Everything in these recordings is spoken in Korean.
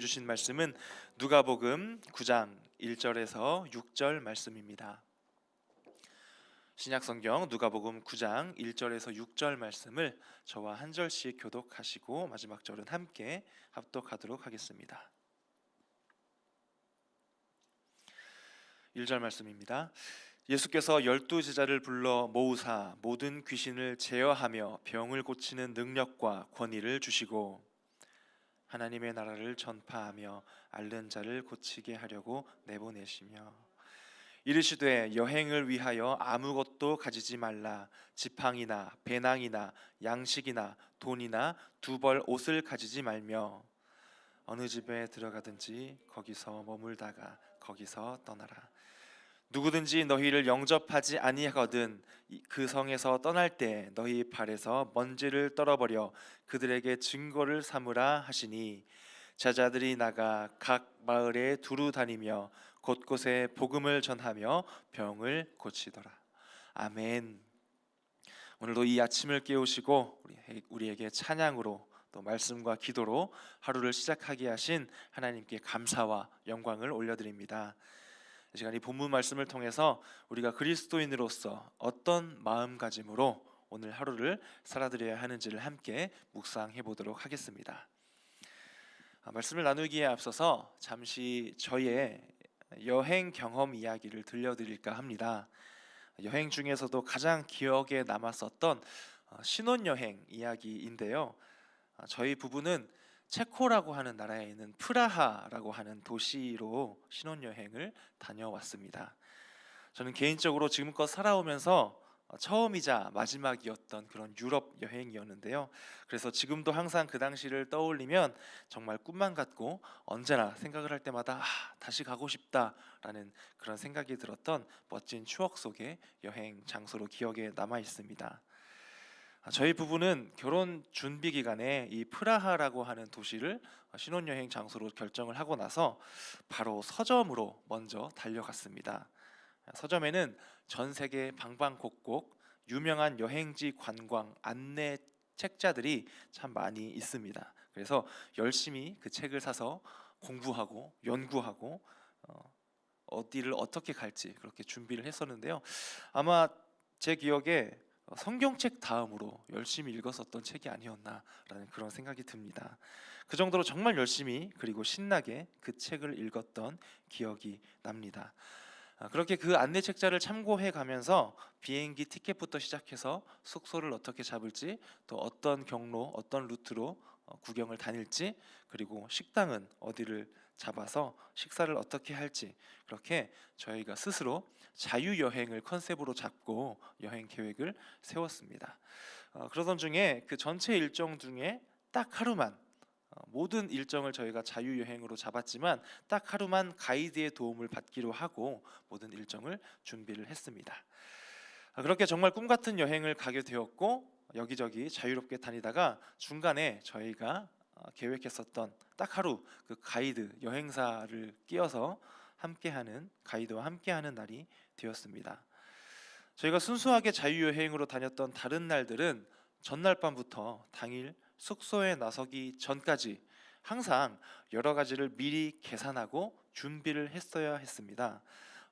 주신 말씀은 누가복음 9장 1절에서 6절 말씀입니다. 신약 성경 누가복음 9장 1절에서 6절 말씀을 저와 한 절씩 교독하시고 마지막 절은 함께 합독하도록 하겠습니다. 1절 말씀입니다. 예수께서 열두 제자를 불러 모으사 모든 귀신을 제어하며 병을 고치는 능력과 권위를 주시고 하나님의 나라를 전파하며 앓는 자를 고치게 하려고 내보내시며 이르시되 여행을 위하여 아무것도 가지지 말라. 지팡이나 배낭이나 양식이나 돈이나 두 벌 옷을 가지지 말며 어느 집에 들어가든지 거기서 머물다가 거기서 떠나라 누구든지 너희를 영접하지 아니하거든 이- 그 성에서 떠날 때 너희 발에서 먼지를 떨어버려 그들에게 증거를 삼으라 하시니 제자들이 나가 각 마을에 두루 다니며 곳곳에 복음을 전하며 병을 고치더라. 아멘. 오늘도 이 아침을 깨우시고 우리- 우리에게 찬양으로 또 말씀과 기도로 하루를 시작하게 하신 하나님께 감사와 영광을 올려드립니다. 이 시간 이 본문 말씀을 통해서 우리가 그리스도인으로서 어떤 마음가짐으로 오늘 하루를 살아드려야 하는지를 함께 묵상해 보도록 하겠습니다. 아, 말씀을 나누기에 앞서서 잠시 저의 여행 경험 이야기를 들려드릴까 합니다. 여행 중에서도 가장 기억에 남았었던 어, 신혼여행 이야기인데요. 아, 저희 부부는 체코라고 하는 나라에 있는 프라하라고 하는 도시로 신혼여행을 다녀왔습니다. 저는 개인적으로 지금껏 살아오면서 어, 처음이자 마지막이었던 그런 유럽 여행이었는데요. 그래서 지금도 항상 그 당시를 떠올리면 정말 꿈만 같고 언제나 생각을 할 때마다 아, 다시 가고 싶다라는 그런 생각이 들었던 멋진 추억 속의 여행 장소로 기억에 남아 있습니다. 아, 저희 부부는 결혼 준비 기간에 이 프라하라고 하는 도시를 신혼여행 장소로 결정을 하고 나서 바로 서점으로 먼저 달려갔습니다. 서점에는 전 세계 방방곡곡 유명한 여행지 관광 안내 책자들이 참 많이 있습니다. 그래서 열심히 그 책을 사서 공부하고 연구하고 어, 어디를 어떻게 갈지 그렇게 준비를 했었는데요. 아마 제 기억에 어, 성경책 다음으로 열심히 읽었었던 책이 아니었나라는 그런 생각이 듭니다. 그 정도로 정말 열심히 그리고 신나게 그 책을 읽었던 기억이 납니다. 아, 그렇게 그 안내 책자를 참고해 가면서 비행기 티켓부터 시작해서 숙소를 어떻게 잡을지 또 어떤 경로 어떤 루트로 어, 구경을 다닐지 그리고 식당은 어디를 잡아서 식사를 어떻게 할지 그렇게 저희가 스스로 자유 여행을 컨셉으로 잡고 여행 계획을 세웠습니다. 어, 그러던 중에 그 전체 일정 중에 딱 하루만 어, 모든 일정을 저희가 자유 여행으로 잡았지만 딱 하루만 가이드의 도움을 받기로 하고 모든 일정을 준비를 했습니다. 아, 그렇게 정말 꿈 같은 여행을 가게 되었고 여기저기 자유롭게 다니다가 중간에 저희가 어, 계획했었던 딱 하루 그 가이드 여행사를 끼어서 함께하는 가이드와 함께하는 날이 되었습니다. 저희가 순수하게 자유여행으로 다녔던 다른 날들은 전날 밤부터 당일 숙소에 나서기 전까지 항상 여러 가지를 미리 계산하고 준비를 했어야 했습니다.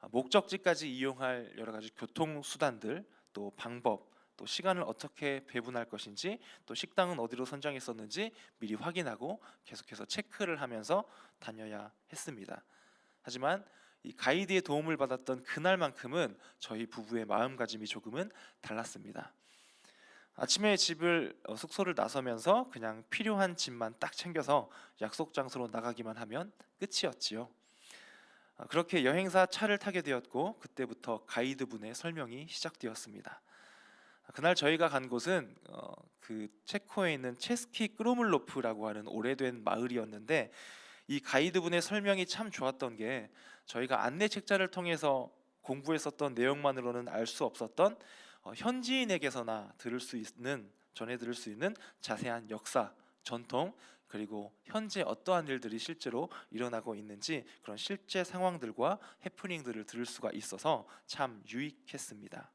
아, 목적지까지 이용할 여러 가지 교통 수단들 또 방법 또 시간을 어떻게 배분할 것인지 또 식당은 어디로 선정했었는지 미리 확인하고 계속해서 체크를 하면서 다녀야 했습니다. 하지만 이 가이드의 도움을 받았던 그날만큼은 저희 부부의 마음가짐이 조금은 달랐습니다. 아침에 집을 어, 숙소를 나서면서 그냥 필요한 짐만 딱 챙겨서 약속 장소로 나가기만 하면 끝이었지요. 아, 그렇게 여행사 차를 타게 되었고 그때부터 가이드분의 설명이 시작되었습니다. 아, 그날 저희가 간 곳은 어, 그 체코에 있는 체스키 크로물로프라고 하는 오래된 마을이었는데 이 가이드분의 설명이 참 좋았던 게 저희가 안내 책자를 통해서 공부했었던 내용만으로는 알 수 없었던 어, 현지인에게서나 들을 수 있는 전해 들을 수 있는 자세한 역사, 전통 그리고 현재 어떠한 일들이 실제로 일어나고 있는지 그런 실제 상황들과 해프닝들을 들을 수가 있어서 참 유익했습니다.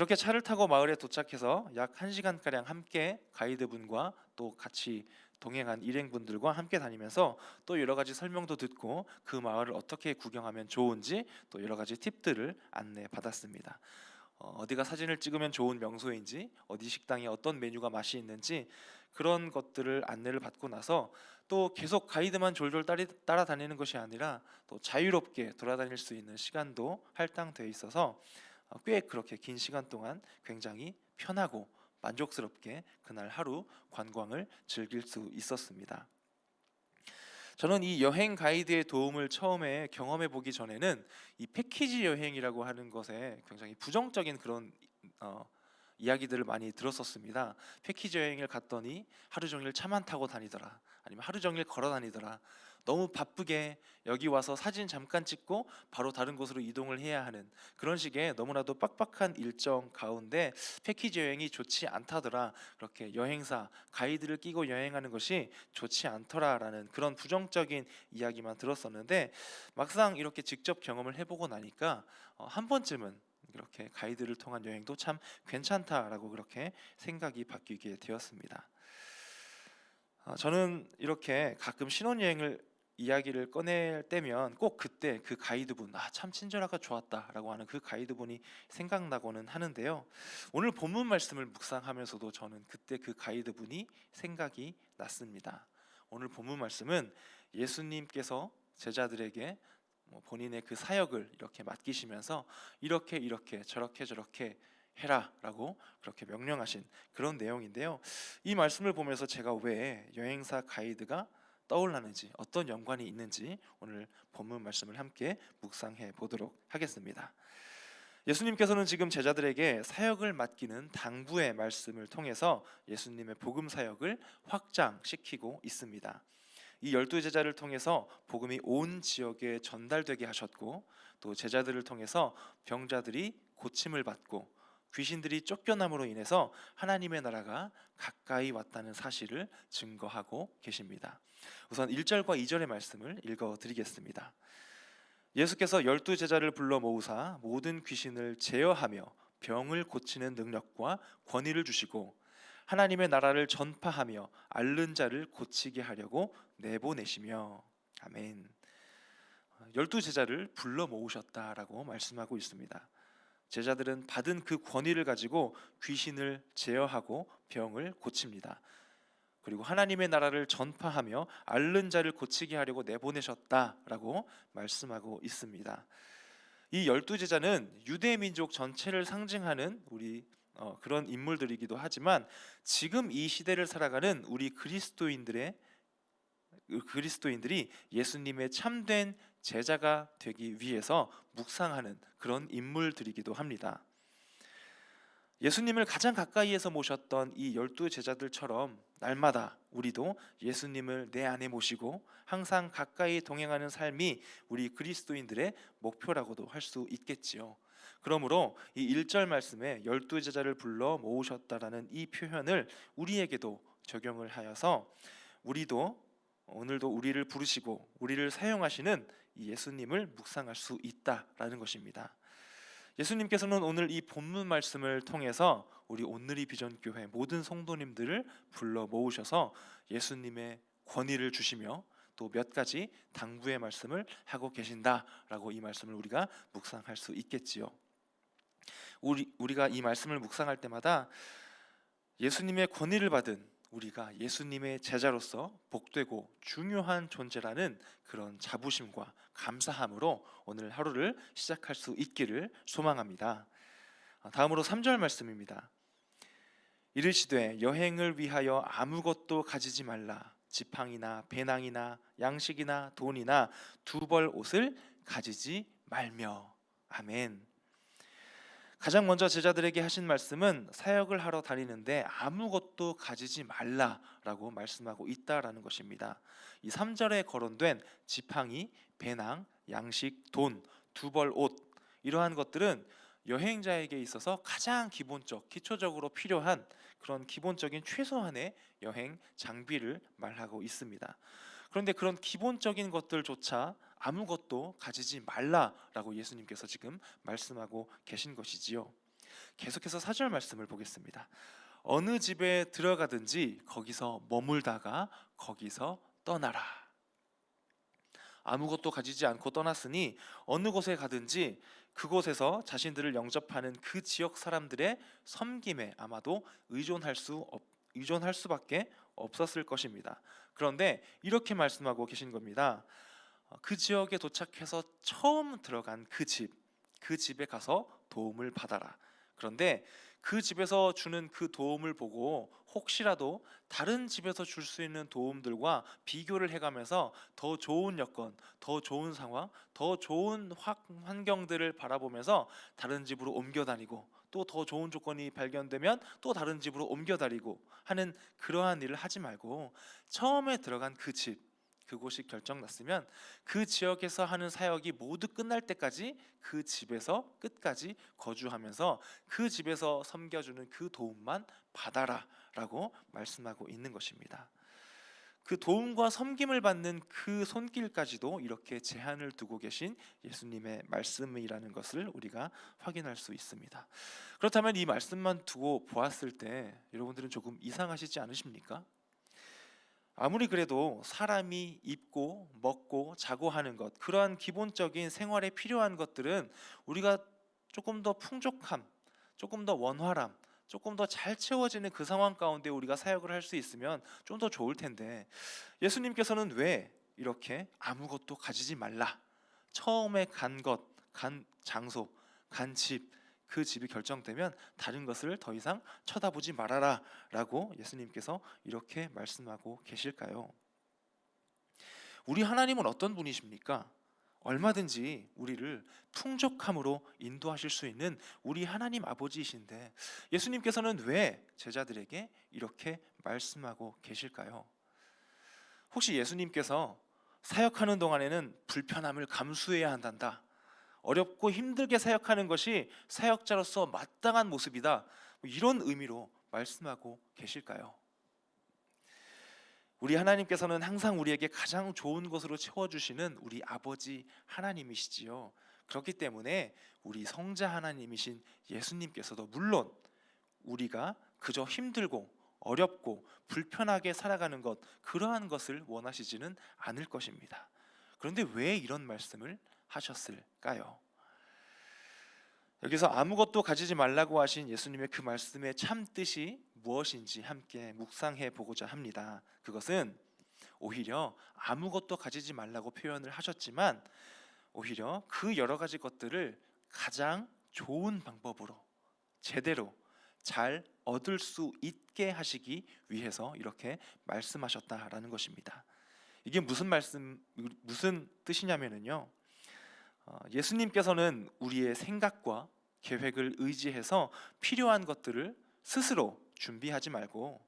그렇게 차를 타고 마을에 도착해서 약 1시간 가량 함께 가이드분과 또 같이 동행한 일행분들과 함께 다니면서 또 여러 가지 설명도 듣고 그 마을을 어떻게 구경하면 좋은지 또 여러 가지 팁들을 안내 받았습니다. 어, 어디가 사진을 찍으면 좋은 명소인지 어디 식당에 어떤 메뉴가 맛이 있는지 그런 것들을 안내를 받고 나서 또 계속 가이드만 졸졸 따라다니는 것이 아니라 또 자유롭게 돌아다닐 수 있는 시간도 할당되어 있어서 어, 꽤 그렇게 긴 시간 동안 굉장히 편하고 만족스럽게 그날 하루 관광을 즐길 수 있었습니다. 저는 이 여행 가이드의 도움을 처음에 경험해 보기 전에는 이 패키지 여행이라고 하는 것에 굉장히 부정적인 그런 어, 이야기들을 많이 들었었습니다. 패키지 여행을 갔더니 하루 종일 차만 타고 다니더라. 아니면 하루 종일 걸어 다니더라. 너무 바쁘게 여기 와서 사진 잠깐 찍고 바로 다른 곳으로 이동을 해야 하는 그런 식의 너무나도 빡빡한 일정 가운데 패키지 여행이 좋지 않다더라. 그렇게 여행사 가이드를 끼고 여행하는 것이 좋지 않더라라는 그런 부정적인 이야기만 들었었는데 막상 이렇게 직접 경험을 해보고 나니까 어, 한 번쯤은 이렇게 가이드를 통한 여행도 참 괜찮다라고 그렇게 생각이 바뀌게 되었습니다. 어, 저는 이렇게 가끔 신혼여행을 이야기를 꺼낼 때면 꼭 그때 그 가이드분 아 참 친절하고 좋았다라고 하는 그 가이드분이 생각나고는 하는데요. 오늘 본문 말씀을 묵상하면서도 저는 그때 그 가이드분이 생각이 났습니다. 오늘 본문 말씀은 예수님께서 제자들에게 뭐 본인의 그 사역을 이렇게 맡기시면서 이렇게 이렇게 저렇게 저렇게 해라라고 그렇게 명령하신 그런 내용인데요. 이 말씀을 보면서 제가 왜 여행사 가이드가 떠올랐는지 어떤 연관이 있는지 오늘 본문 말씀을 함께 묵상해 보도록 하겠습니다. 예수님께서는 지금 제자들에게 사역을 맡기는 당부의 말씀을 통해서 예수님의 복음 사역을 확장시키고 있습니다. 이 열두 제자를 통해서 복음이 온 지역에 전달되게 하셨고 또 제자들을 통해서 병자들이 고침을 받고 귀신들이 쫓겨남으로 인해서 하나님의 나라가 가까이 왔다는 사실을 증거하고 계십니다. 우선 1절과 2절의 말씀을 읽어 드리겠습니다. 예수께서 열두 제자를 불러 모으사 모든 귀신을 제어하며 병을 고치는 능력과 권위를 주시고 하나님의 나라를 전파하며 앓는 자를 고치게 하려고 내보내시며 아멘. 열두 제자를 불러 모으셨다라고 말씀하고 있습니다. 제자들은 받은 그 권위를 가지고 귀신을 제어하고 병을 고칩니다. 그리고 하나님의 나라를 전파하며 앓는 자를 고치게 하려고 내보내셨다라고 말씀하고 있습니다. 이 열두 제자는 유대 민족 전체를 상징하는 우리 어, 그런 인물들이기도 하지만 지금 이 시대를 살아가는 우리 그리스도인들의 그리스도인들이 예수님의 참된 제자가 되기 위해서 묵상하는 그런 인물들이기도 합니다. 예수님을 가장 가까이에서 모셨던 이 열두 제자들처럼 날마다 우리도 예수님을 내 안에 모시고 항상 가까이 동행하는 삶이 우리 그리스도인들의 목표라고도 할 수 있겠지요. 그러므로 이 1절 말씀에 열두 제자를 불러 모으셨다라는 이 표현을 우리에게도 적용을 하여서 우리도 오늘도 우리를 부르시고 우리를 사용하시는 이 예수님을 묵상할 수 있다라는 것입니다. 예수님께서는 오늘 이 본문 말씀을 통해서 우리 오늘이 비전 교회 모든 성도님들을 불러 모으셔서 예수님의 권위를 주시며 또 몇 가지 당부의 말씀을 하고 계신다라고 이 말씀을 우리가 묵상할 수 있겠지요. 우리 우리가 이 말씀을 묵상할 때마다 예수님의 권위를 받은 우리가 예수님의 제자로서 복되고 중요한 존재라는 그런 자부심과 감사함으로 오늘 하루를 시작할 수 있기를 소망합니다. 아, 다음으로 3절 말씀입니다. 이르시되 여행을 위하여 아무것도 가지지 말라 지팡이나 배낭이나 양식이나 돈이나 두 벌 옷을 가지지 말며 아멘. 가장 먼저 제자들에게 하신 말씀은 사역을 하러 다니는데 아무것도 가지지 말라라고 말씀하고 있다라는 것입니다. 이 3절에 거론된 지팡이, 배낭, 양식, 돈, 두벌 옷 이러한 것들은 여행자에게 있어서 가장 기본적, 기초적으로 필요한 그런 기본적인 최소한의 여행 장비를 말하고 있습니다. 그런데 그런 기본적인 것들조차 아무것도 가지지 말라라고 예수님께서 지금 말씀하고 계신 것이지요. 계속해서 사절 말씀을 보겠습니다. 어느 집에 들어가든지 거기서 머물다가 거기서 떠나라. 아무것도 가지지 않고 떠났으니 어느 곳에 가든지 그곳에서 자신들을 영접하는 그 지역 사람들의 섬김에 아마도 의존할 수 없, 의존할 수밖에 없었을 것입니다. 그런데 이렇게 말씀하고 계신 겁니다. 어, 그 지역에 도착해서 처음 들어간 그 집, 그 집에 가서 도움을 받아라. 그런데 그 집에서 주는 그 도움을 보고 혹시라도 다른 집에서 줄 수 있는 도움들과 비교를 해가면서 더 좋은 여건, 더 좋은 상황, 더 좋은 확- 환경들을 바라보면서 다른 집으로 옮겨 다니고 또 더 좋은 조건이 발견되면 또 다른 집으로 옮겨 다니고 하는 그러한 일을 하지 말고 처음에 들어간 그 집, 그곳이 결정났으면 그 지역에서 하는 사역이 모두 끝날 때까지 그 집에서 끝까지 거주하면서 그 집에서 섬겨주는 그 도움만 받아라라고 말씀하고 있는 것입니다. 그 도움과 섬김을 받는 그 손길까지도 이렇게 제한을 두고 계신 예수님의 말씀이라는 것을 우리가 확인할 수 있습니다. 그렇다면 이 말씀만 두고 보았을 때 여러분들은 조금 이상하시지 않으십니까? 아무리 그래도 사람이 입고 먹고 자고 하는 것 그러한 기본적인 생활에 필요한 것들은 우리가 조금 더 풍족함, 조금 더 원활함, 조금 더 잘 채워지는 그 상황 가운데 우리가 사역을 할 수 있으면 좀 더 좋을 텐데 예수님께서는 왜 이렇게 아무것도 가지지 말라 처음에 간 것, 간 장소, 간 집, 그 집이 결정되면 다른 것을 더 이상 쳐다보지 말아라 라고 예수님께서 이렇게 말씀하고 계실까요? 우리 하나님은 어떤 분이십니까? 얼마든지 우리를 풍족함으로 인도하실 수 있는 우리 하나님 아버지이신데 예수님께서는 왜 제자들에게 이렇게 말씀하고 계실까요? 혹시 예수님께서 사역하는 동안에는 불편함을 감수해야 한단다. 어렵고 힘들게 사역하는 것이 사역자로서 마땅한 모습이다. 뭐 이런 의미로 말씀하고 계실까요? 우리 하나님께서는 항상 우리에게 가장 좋은 것으로 채워주시는 우리 아버지 하나님이시지요. 그렇기 때문에 우리 성자 하나님이신 예수님께서도 물론 우리가 그저 힘들고 어렵고 불편하게 살아가는 것 그러한 것을 원하시지는 않을 것입니다. 그런데 왜 이런 말씀을 하셨을까요? 여기서 아무것도 가지지 말라고 하신 예수님의 그 말씀의 참 뜻이 무엇인지 함께 묵상해 보고자 합니다. 그것은 오히려 아무것도 가지지 말라고 표현을 하셨지만 오히려 그 여러 가지 것들을 가장 좋은 방법으로 제대로 잘 얻을 수 있게 하시기 위해서 이렇게 말씀하셨다라는 것입니다. 이게 무슨 말씀 무슨 뜻이냐면은요. 어, 예수님께서는 우리의 생각과 계획을 의지해서 필요한 것들을 스스로 준비하지 말고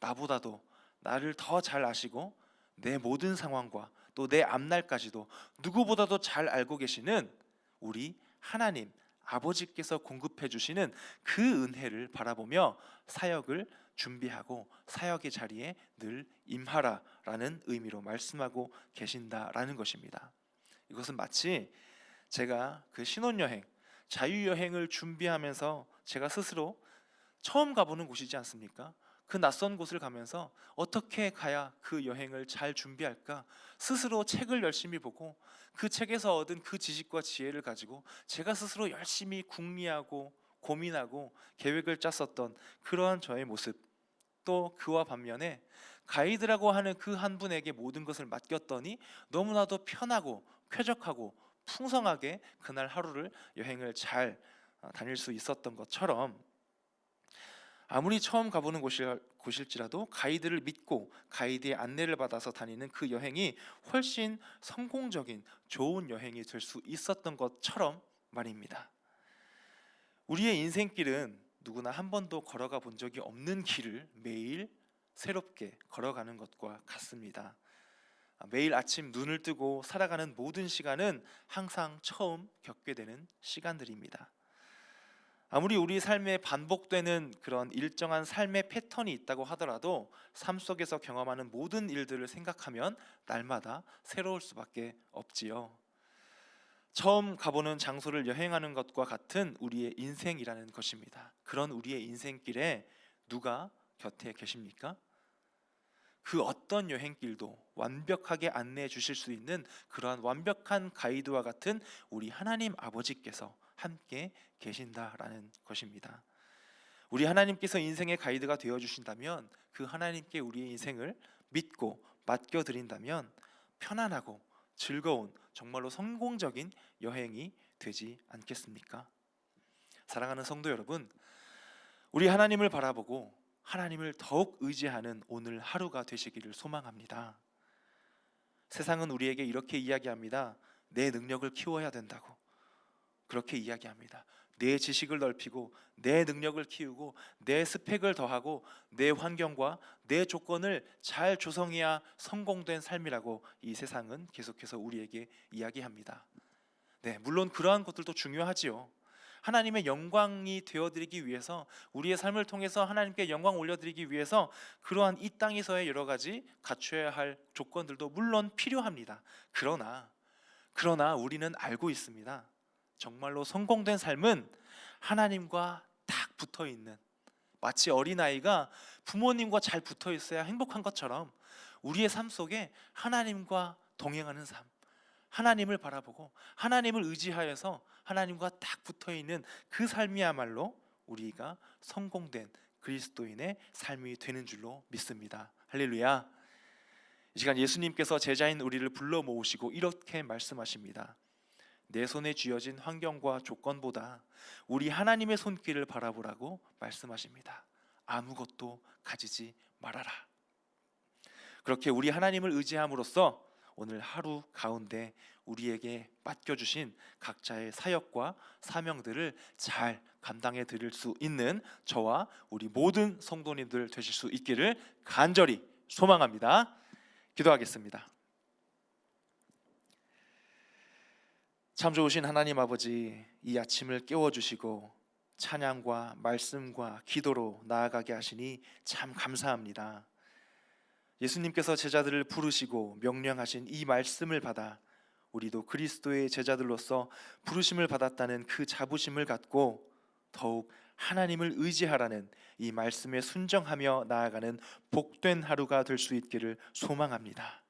나보다도 나를 더 잘 아시고 내 모든 상황과 또 내 앞날까지도 누구보다도 잘 알고 계시는 우리 하나님 아버지께서 공급해 주시는 그 은혜를 바라보며 사역을 준비하고 사역의 자리에 늘 임하라라는 의미로 말씀하고 계신다라는 것입니다. 이것은 마치 제가 그 신혼여행, 자유여행을 준비하면서 제가 스스로 처음 가보는 곳이지 않습니까? 그 낯선 곳을 가면서 어떻게 가야 그 여행을 잘 준비할까? 스스로 책을 열심히 보고 그 책에서 얻은 그 지식과 지혜를 가지고 제가 스스로 열심히 궁리하고 고민하고 계획을 짰었던 그러한 저의 모습 또 그와 반면에 가이드라고 하는 그 한 분에게 모든 것을 맡겼더니 너무나도 편하고 쾌적하고 풍성하게 그날 하루를 여행을 잘 어, 다닐 수 있었던 것처럼 아무리 처음 가보는 곳일, 곳일지라도 가이드를 믿고 가이드의 안내를 받아서 다니는 그 여행이 훨씬 성공적인 좋은 여행이 될 수 있었던 것처럼 말입니다. 우리의 인생길은 누구나 한 번도 걸어가 본 적이 없는 길을 매일 새롭게 걸어가는 것과 같습니다. 아, 매일 아침 눈을 뜨고 살아가는 모든 시간은 항상 처음 겪게 되는 시간들입니다. 아무리 우리 삶에 반복되는 그런 일정한 삶의 패턴이 있다고 하더라도 삶 속에서 경험하는 모든 일들을 생각하면 날마다 새로울 수밖에 없지요. 처음 가보는 장소를 여행하는 것과 같은 우리의 인생이라는 것입니다. 그런 우리의 인생길에 누가 곁에 계십니까? 그 어떤 여행길도 완벽하게 안내해 주실 수 있는 그러한 완벽한 가이드와 같은 우리 하나님 아버지께서 함께 계신다라는 것입니다. 우리 하나님께서 인생의 가이드가 되어 주신다면 그 하나님께 우리의 인생을 믿고 맡겨 드린다면 편안하고 즐거운 정말로 성공적인 여행이 되지 않겠습니까? 사랑하는 성도 여러분, 우리 하나님을 바라보고 하나님을 더욱 의지하는 오늘 하루가 되시기를 소망합니다. 세상은 우리에게 이렇게 이야기합니다. 내 능력을 키워야 된다고. 그렇게 이야기합니다. 내 지식을 넓히고 내 능력을 키우고 내 스펙을 더하고 내 환경과 내 조건을 잘 조성해야 성공된 삶이라고 이 세상은 계속해서 우리에게 이야기합니다. 네, 물론 그러한 것들도 중요하지요. 하나님의 영광이 되어드리기 위해서 우리의 삶을 통해서 하나님께 영광 올려드리기 위해서 그러한 이 땅에서의 여러 가지 갖춰야 할 조건들도 물론 필요합니다. 그러나 그러나 우리는 알고 있습니다. 정말로 성공된 삶은 하나님과 딱 붙어 있는 마치 어린아이가 부모님과 잘 붙어 있어야 행복한 것처럼 우리의 삶 속에 하나님과 동행하는 삶, 하나님을 바라보고 하나님을 의지하여서 하나님과 딱 붙어 있는 그 삶이야말로 우리가 성공된 그리스도인의 삶이 되는 줄로 믿습니다. 할렐루야. 이 시간 예수님께서 제자인 우리를 불러 모으시고 이렇게 말씀하십니다. 내 손에 쥐어진 환경과 조건보다 우리 하나님의 손길을 바라보라고 말씀하십니다. 아무것도 가지지 말아라. 그렇게 우리 하나님을 의지함으로써 오늘 하루 가운데 우리에게 맡겨주신 각자의 사역과 사명들을 잘 감당해 드릴 수 있는 저와 우리 모든 성도님들 되실 수 있기를 간절히 소망합니다. 기도하겠습니다. 참 좋으신 하나님 아버지 이 아침을 깨워 주시고 찬양과 말씀과 기도로 나아가게 하시니 참 감사합니다. 예수님께서 제자들을 부르시고 명령하신 이 말씀을 받아 우리도 그리스도의 제자들로서 부르심을 받았다는 그 자부심을 갖고 더욱 하나님을 의지하라는 이 말씀에 순정하며 나아가는 복된 하루가 될 수 있기를 소망합니다.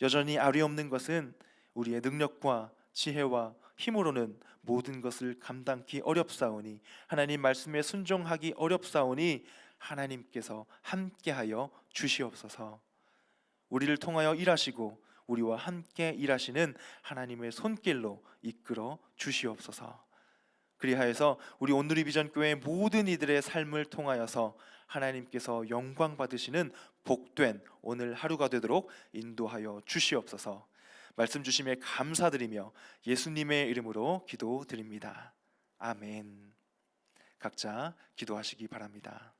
여전히 아리없는 것은 우리의 능력과 지혜와 힘으로는 모든 것을 감당기 어렵사오니 하나님 말씀에 순종하기 어렵사오니 하나님께서 함께하여 주시옵소서. 우리를 통하여 일하시고 우리와 함께 일하시는 하나님의 손길로 이끌어 주시옵소서. 그리하여서 우리 온누리 비전 교회 모든 이들의 삶을 통하여서 하나님께서 영광 받으시는 복된 오늘 하루가 되도록 인도하여 주시옵소서. 말씀 주심에 감사드리며 예수님의 이름으로 기도드립니다. 아멘. 각자 기도하시기 바랍니다.